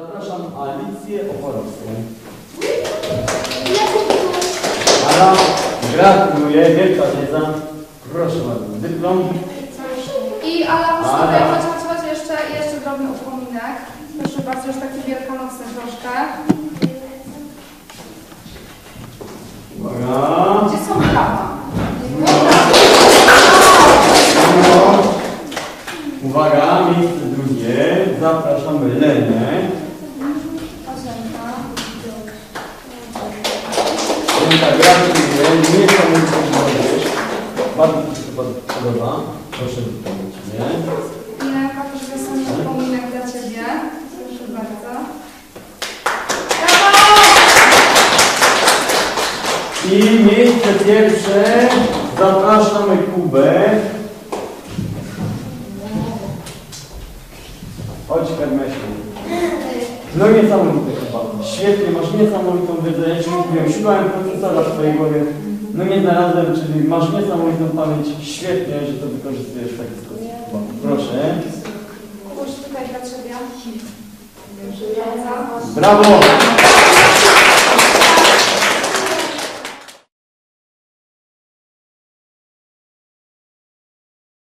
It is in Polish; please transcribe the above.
Zapraszam Alicję Oporowską. Ala, gratuluję, wielka wiedza. Proszę bardzo, dyplom. I ale muszę tutaj jeszcze, jeszcze drobny upominek. Proszę bardzo, już taki wielkanocny troszkę. Uwaga. Gdzie są brawa? No. Uwaga, miejsce drugie. Zapraszamy Lenię. Lenka, gratuluję. Niesamowicie możesz. Bardzo mi się pod- podoba. Proszę wypełnić mnie. I Lenka też wysłanie upominek dla Ciebie. Proszę bardzo. I miejsce pierwsze. Zapraszamy Kubę. Chodź, Kermesiu. No niesamowite chyba. Świetnie, masz niesamowitą wiedzę. Ja ci mówiłem, szukałem profesora w twojej głowie. No nie znalazłem, czyli masz niesamowitą pamięć. Świetnie, że to wykorzystujesz w taki sposób. Proszę. Kubuś, tutaj dla Ciebie. Brawo!